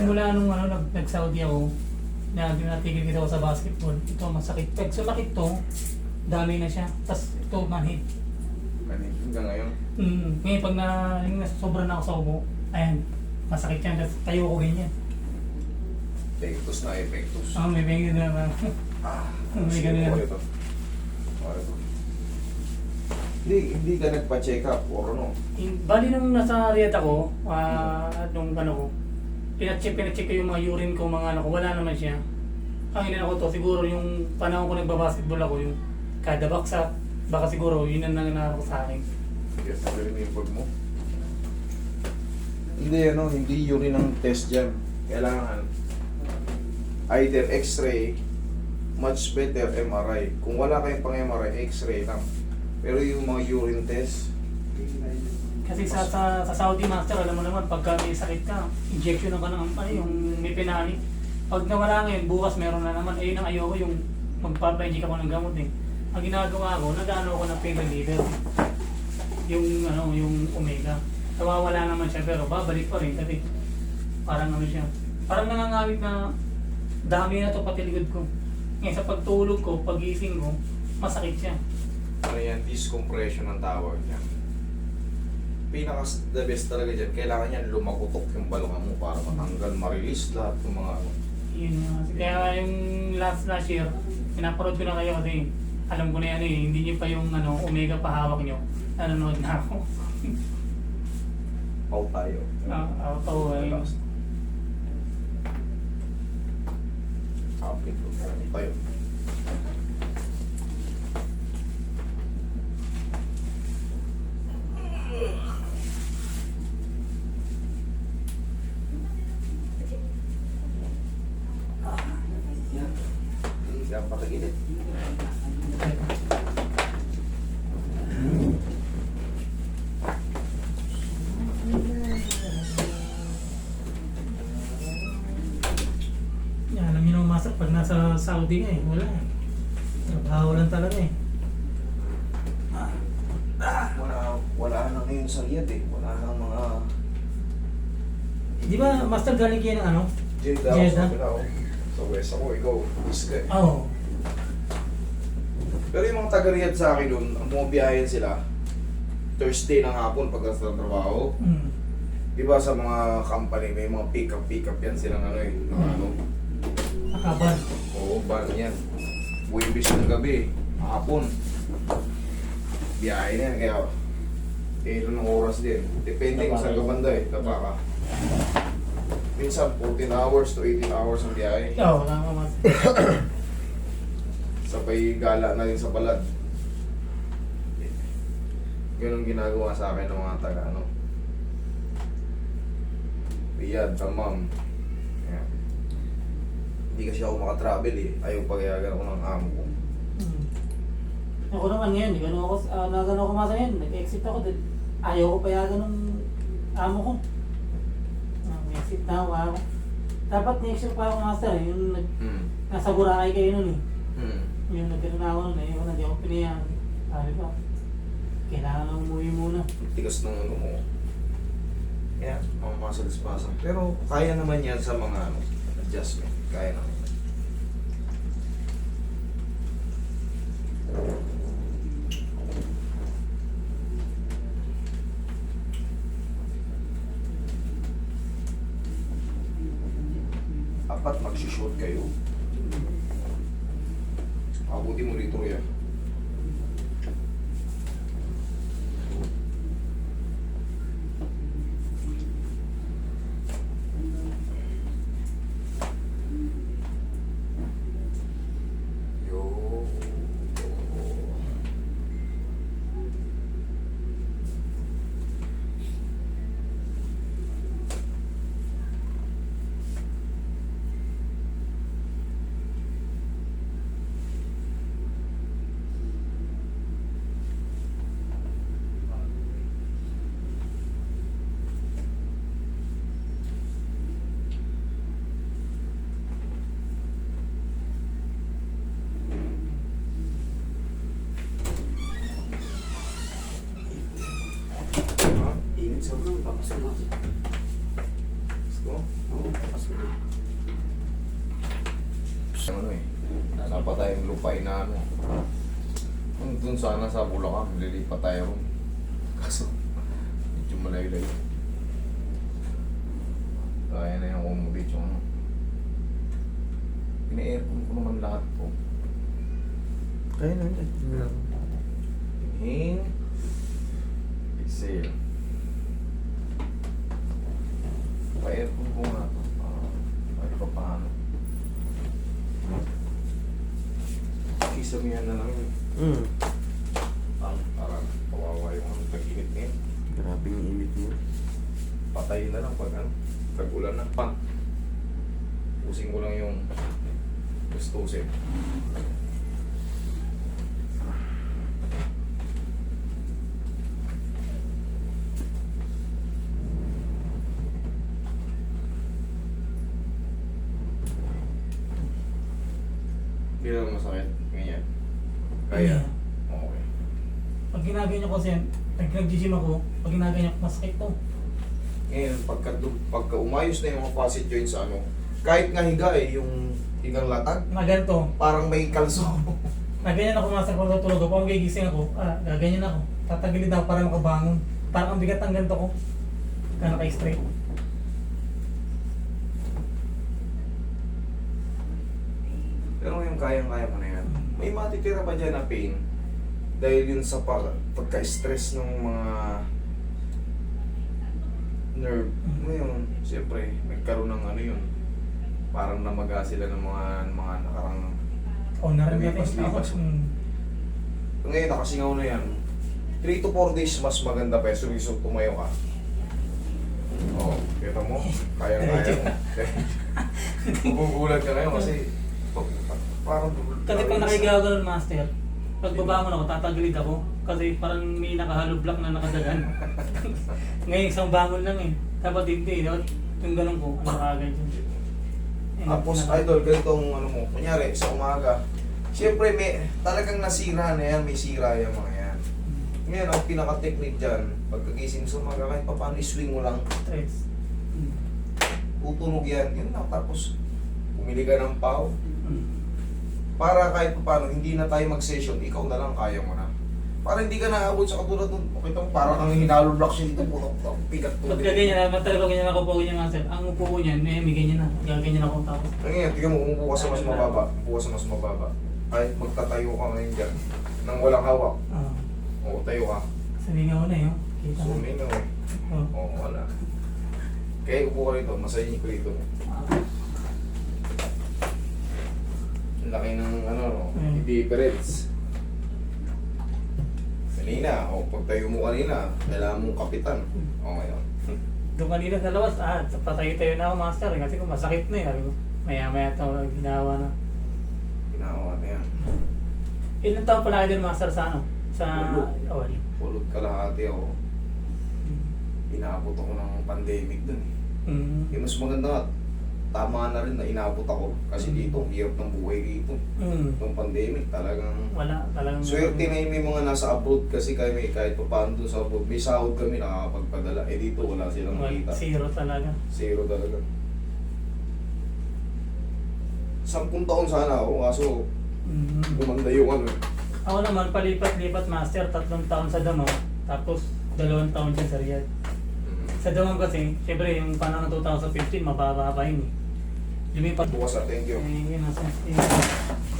Simula nung ano, nag, nag-Saudi ako, na natigil kita ako sa basketball. Ito, masakit. Pag sumakit to, dami na siya. Tapos ito, manhid. Kanina, hanggang ngayon. Mm, ngayon, pag na, yung sobra na ako sa ubo, ayan, masakit yan. Tapos tayo ko ganyan. Epektos na epektos. Ah, may bengid na naman. Ah, May ganun yan. ito. Ito. Hindi, hindi ka nagpa-check up or ano. In- Bali nung nasa Riyadh ako, ah, nung ano ko, pinacheck, pinacheck ko yung mga urine ko, mga ano ko, wala naman siya. Ang inano ko to, siguro yung panahon ko nagbabasketball ako, yung kada baksa, baka siguro yun ang nangyari ko sa akin. Yes, yung pag mo. Hindi, ano, hindi urine ang test dyan. Kailangan either x-ray, much better MRI. Kung wala kayong pang MRI, x-ray lang. Pero yung mga urine test, Kasi sa, sa, sa Saudi Master, alam mo naman, pagka may sakit ka, injection ka ng ano, yung may pinani. Pag nawala ngayon, bukas meron na naman. Eh, yun ang ayoko yung magpapa-inject ako ng gamot eh. Ang ginagawa ko, nag-ano ako ng pain reliever. Yung, ano, yung omega. Nawawala naman siya, pero babalik pa rin kasi parang ano siya. Parang nangangawit na dami na to pati likod ko. Ngayon sa pagtulog ko, pagising ko, masakit siya. ano yan, discompression ang tawag niya. Pinaka the best talaga dyan, kailangan yan lumakutok yung balungan mo para matanggal, ma-release lahat ng mga ano. Yun nga. Kaya yung last last year, pinaparod ko na kayo kasi alam ko na yan eh, hindi niyo pa yung ano, omega pahawak niyo. Nanonood na ako. Pau tayo. Ah, auto eh. Relax. Kapit ko. Tayo. Yan. Yan, patagilid. Yan, alam niyo naman masak pag nasa Saudi nga eh, wala eh. Trabaho lang talaga eh. Wala, wala na ngayon sa Riyadh eh. Wala na mga Di ba, Master, galing kayo ng ano? Jeddah, Jeddah? Sa West ako, ikaw, Iska eh. Oo. Pero yung mga taga-Riyadh sa akin doon, ang bumabiyahin sila, Thursday ng hapon pag sa trabaho. Mm. Di ba sa mga company, may mga pick-up, pick-up yan silang ano eh. Ng ano. Akaban. Oo, ban yan. Buwibis ng gabi, hapon. Biyahe na yan, kaya eh, ng oras din. Depende kung saan ka banda eh, kapaka. Minsan, 14 hours to 18 hours ang biyahe. Oo, tama Master. Sabay gala na rin sa balad. Ganun ginagawa sa akin ng mga taga ano. Riyadh, Tamam. Ayan. Hindi kasi ako makatravel eh. Ayaw pagayagan ako ng amo ko. Mm. Ako naman ngayon, di gano'n ako, uh, na gano'n ako masa ngayon, nag-exit ako, din. ayaw ko payagan ng amo ko. Exit na ako. Dapat next year pa ako master, eh, yung nag, Hmm. nasa Boracay kayo nun eh. Hmm. Yung nagkaroon na ako nun eh, yung hindi ako pinayagan. Sabi ko, kailangan lang umuwi muna. Tigas ng ano mo. Yan, mga muscle spasm. Pero kaya naman yan sa mga ano, adjustment. Kaya naman. Apat mag-shoot kayo. Abuti mo rito yan. Init sa ulo. Tapos na. Let's go. Ano eh, dapat tayong lupain na ano. Kung dun sana sa Bulacan, lilipat tayo. Kaso, medyo malayo-layo. Kaya na yung accommodate yung ano. Pina-aircon ko naman lahat po. Kaya na yun. Inhale. Exhale. Pa-aircon ko nga to. Ah, kahit pa paano. Kisamihan na lang yun. Hmm. Pang, parang kawawa yung ano, tag-init ngayon. Grabe yung init mo. Patayin na lang pag ano, tag-ulan na. Pan. Pusing ko lang yung gustusin. Hindi lang masakit. Ganyan. Kaya. Okay. Pag ginaganyan ko kasi, pag nag-gym ako, pag ginaganyan ko, masakit to. Ngayon, pagka, pagka umayos na yung mga facet joints, ano, kahit nga higa eh, yung higang latag, Na ganito, parang may kalso. na ganyan ako master ko tulog ako, pag gigising ako, ah, gaganyan ako. Tatagilid ako para makabangon. Parang ang bigat ng ganito ko. Kaya naka-straight. Pero yung kayang-kaya mo na yan. May matitira pa dyan na pain dahil yun sa pag pagka-stress ng mga nerve. Ano yun? Siyempre, nagkaroon ng ano yun. Parang namaga sila ng mga mga nakarang... O, narinig Lipas, natin ako. lipas. Mm. Ngayon, nakasingaw na yan. 3 to 4 days mas maganda pa. So, so tumayo ka. Oo, oh, kita mo? Kayang-kaya mo. Magugulat ka ngayon kasi pa- pa- parang... Kasi pag nakahiga ako ng master, pag babangon ako, tatagilid ako. Kasi parang may nakahalo block na nakadagan. Ngayon, isang bangon lang eh. Dapat hindi, dapat yung ganun ko, ano kagad yun. Eh, Tapos, naka- idol, ganitong ano mo, kunyari, sa umaga, siyempre may, talagang nasira na yan, may sira yung mga yan. Ngayon, ang pinaka-technique dyan, pagkagising sa umaga, kahit pa paano, iswing mo lang, Stress. Mm. tutunog yan, yun lang. Tapos, pumili ka ng pau, Mm. Para kahit pa paano, hindi na tayo mag-session, ikaw na lang, kaya mo na. Para hindi ka naabot sa katulad nun, okay mo, parang kang hinalo block siya dito, ang pigat po. Pag ganyan na, talaga ganyan ako po ganyan master. Ang upo ko niyan, eh, may ganyan na. Gaganyan ako tapos. Ngayon, tingnan mo, umupo ka sa mas mababa, umupo ka sa mas mababa. Kahit magtatayo ka ngayon dyan, nang walang hawak, Ah, o tayo ka, ko na yun. Kita mo. Sumin mo eh. Oh. Oo, wala. Kaya upo ka rito, masayin ko rito. Ang laki ng ano, no? Mm. difference. Kanina, o pag tayo mo kanina, kailangan mong kapitan. O ngayon. Doon kanina sa labas, ah, patay-tayo na ako master. eh, Kasi kung masakit na eh. Sabi ko, maya-maya ito ginawa na. Ginawa na yan. Ilan taon pala kayo master sa ano? Sa... Walo. Oh. Pulot kalahati ako. Inabot ako ng pandemic dun eh. Mm. Yung mas maganda nga, tama na rin na inabot ako. Kasi dito, ang hirap ng buhay dito. Mm. Nung pandemic, talagang Wala, talagang... Swerte na yung may mga nasa abroad kasi kami kahit pa paano doon sa abroad, may sahod kami nakakapagpadala. Eh dito wala silang Wal- makita. Zero talaga. Zero talaga. Sampung taon sana ako, kaso Mm. gumanda yung ano. eh. Ako naman, palipat-lipat master, tatlong taon sa Damao, tapos dalawang taon dyan sa Riyadh. Sa Damao kasi, syempre yung panahon ng 2015, mababa pa yun eh. Lumipat. Bukas na, thank you. Eh, yun, nasa-